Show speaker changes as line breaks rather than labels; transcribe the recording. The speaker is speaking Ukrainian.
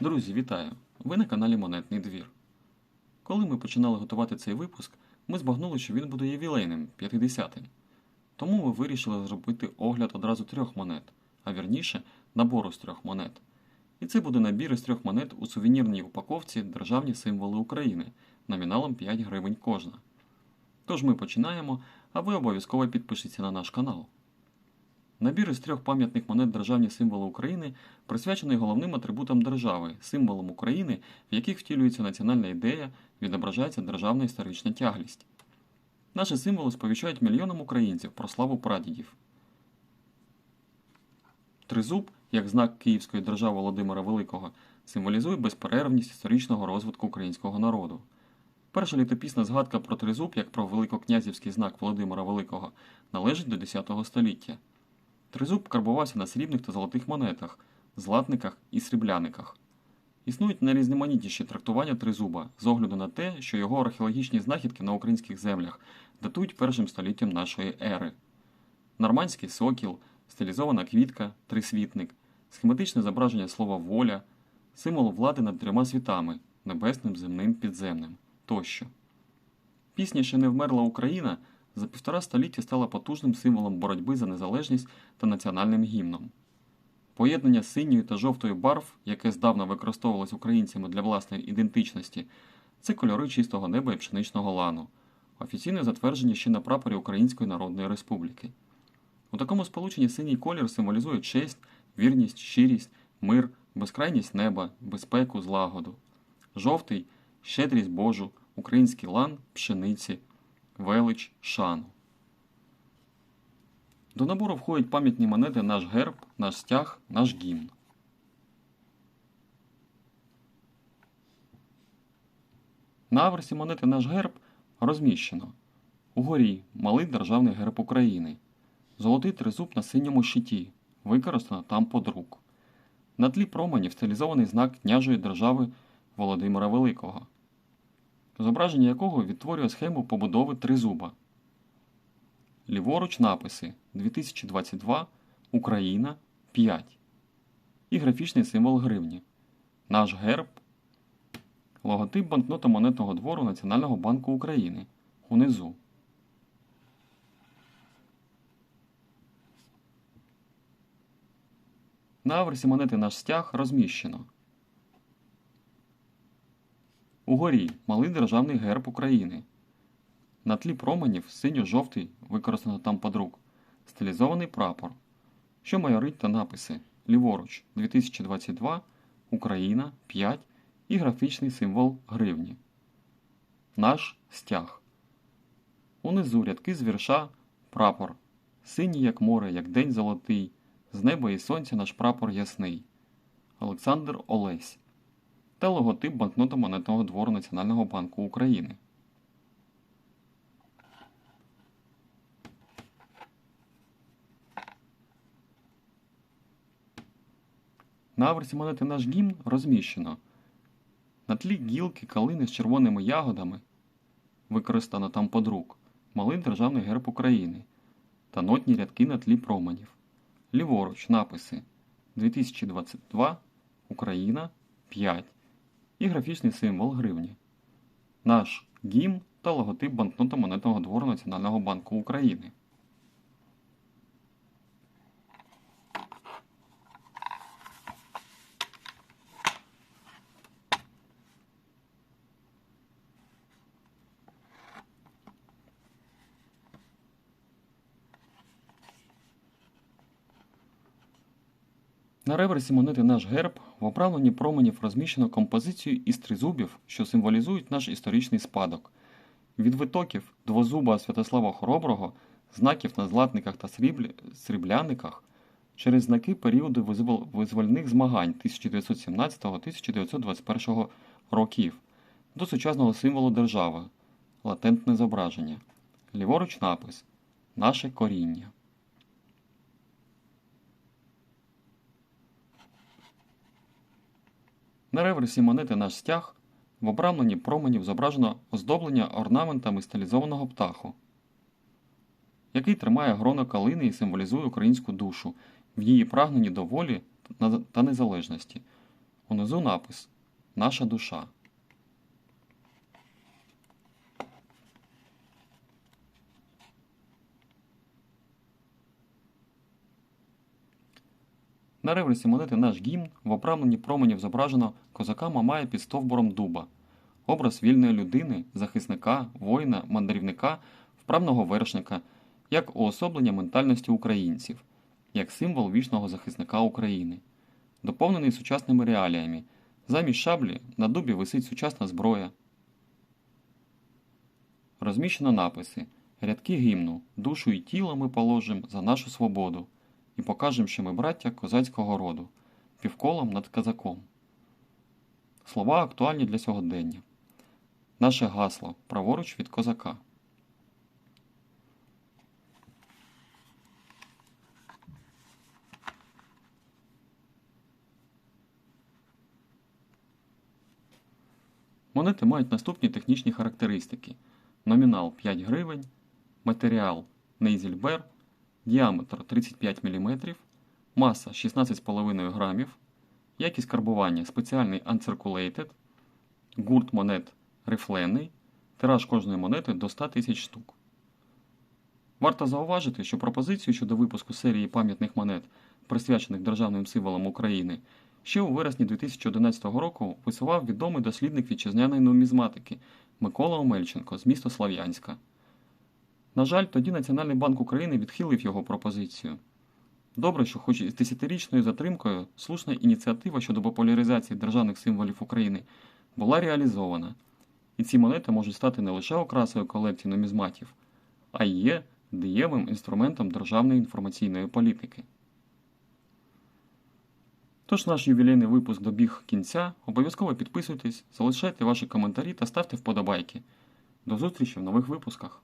Друзі, вітаю! Ви на каналі Монетний двір. Коли ми починали готувати цей випуск, ми збагнули, що він буде ювілейним 50-м. Тому ми вирішили зробити огляд одразу трьох монет, а вірніше набору з трьох монет. І це буде набір із трьох монет у сувенірній упаковці Державні символи України номіналом 5 гривень кожна. Тож ми починаємо, а ви обов'язково підпишіться на наш канал. Набір із трьох пам'ятних монет Державні символи України присвячений головним атрибутам держави, символам України, в яких втілюється національна ідея, відображається державна історична тяглість. Наші символи сповіщають мільйонам українців про славу прадідів. Тризуб, як знак Київської держави Володимира Великого, символізує безперервність історичного розвитку українського народу. Перша літописна згадка про тризуб, як про великокнязівський знак Володимира Великого, належить до X століття. Тризуб карбувався на срібних та золотих монетах, златниках і срібляниках. Існують найрізноманітніші трактування тризуба з огляду на те, що його археологічні знахідки на українських землях датують першим століттям нашої ери. Нормандський сокіл, стилізована квітка, трисвітник, схематичне зображення слова воля, символ влади над трьома світами небесним, земним, підземним тощо. Пісня ще не вмерла Україна за півтора століття стала потужним символом боротьби за незалежність та національним гімном. Поєднання синьої та жовтої барв, яке здавна використовувалось українцями для власної ідентичності, це кольори чистого неба і пшеничного лану, офіційне затвердження ще на прапорі Української Народної Республіки. У такому сполученні синій колір символізує честь, вірність, щирість, мир, безкрайність неба, безпеку, злагоду. Жовтий щедрість Божу, український лан, пшениці, велич, шану. До набору входять пам'ятні монети наш герб, наш стяг, наш гімн. На аверсі монети наш герб розміщено угорі малий державний герб України, золотий тризуб на синьому щиті, використано там подрук. На тлі променів стилізований знак княжої держави Володимира Великого, зображення якого відтворює схему побудови тризуба. Ліворуч написи 2022 Україна 5 і графічний символ гривні. Наш герб. Логотип банкнота монетного двору Національного банку України. Унизу. На аверсі монети наш стяг розміщено. Угорі малий державний герб України. На тлі променів синьо-жовтий, використано там подрук, стилізований прапор, що майорить та написи ліворуч 2022 Україна 5 і графічний символ гривні. Наш стяг. Унизу рядки з вірша прапор. Синій, як море, як день золотий, з неба і сонця наш прапор ясний. Олександр Олесь та логотип банкнота монетного двору Національного банку України. На аверсі монети наш гімн розміщено. На тлі гілки калини з червоними ягодами, використано там подрук, малий державний герб України та нотні рядки на тлі променів. Ліворуч написи 2022 Україна 5 і графічний символ гривні. Наш гімн та логотип банкнота монетного двору Національного банку України. На реверсі монети наш герб в оправленні променів розміщено композицію із тризубів, що символізують наш історичний спадок. Від витоків двозуба Святослава Хороброго, знаків на златниках та сріблі... срібляниках через знаки періоду визвольних змагань 1917-1921 років до сучасного символу держави латентне зображення. Ліворуч напис Наше коріння. На реверсі монети наш стяг в обрамленні променів зображено оздоблення орнаментами стилізованого птаху, який тримає гроно калини і символізує українську душу в її прагненні до волі та незалежності. Унизу напис Наша душа. На реверсі монети наш гімн в оправленні променів зображено козака Мамая під стовбуром дуба. Образ вільної людини, захисника, воїна, мандрівника, вправного вершника, як уособлення ментальності українців, як символ вічного захисника України, доповнений сучасними реаліями. Замість шаблі на дубі висить сучасна зброя. Розміщено написи Рядки гімну Душу і тіло ми положим за нашу свободу і покажем, що ми браття козацького роду, півколом над казаком. Слова актуальні для сьогодення. Наше гасло праворуч від козака. Монети мають наступні технічні характеристики: номінал 5 гривень, матеріал Нейзельбер, діаметр 35 мм, маса 16,5 грамів, якість карбування спеціальний Uncirculated, гурт монет рифлений, тираж кожної монети до 100 тисяч штук. Варто зауважити, що пропозицію щодо випуску серії пам'ятних монет, присвячених державним символам України, ще у вересні 2011 року висував відомий дослідник вітчизняної нумізматики Микола Омельченко з міста Слов'янська. На жаль, тоді Національний банк України відхилив його пропозицію. Добре, що хоч із десятирічною затримкою слушна ініціатива щодо популяризації державних символів України була реалізована, і ці монети можуть стати не лише окрасою колекції нумізматів, а й є дієвим інструментом державної інформаційної політики. Тож наш ювілейний випуск добіг кінця. Обов'язково підписуйтесь, залишайте ваші коментарі та ставте вподобайки. До зустрічі в нових випусках.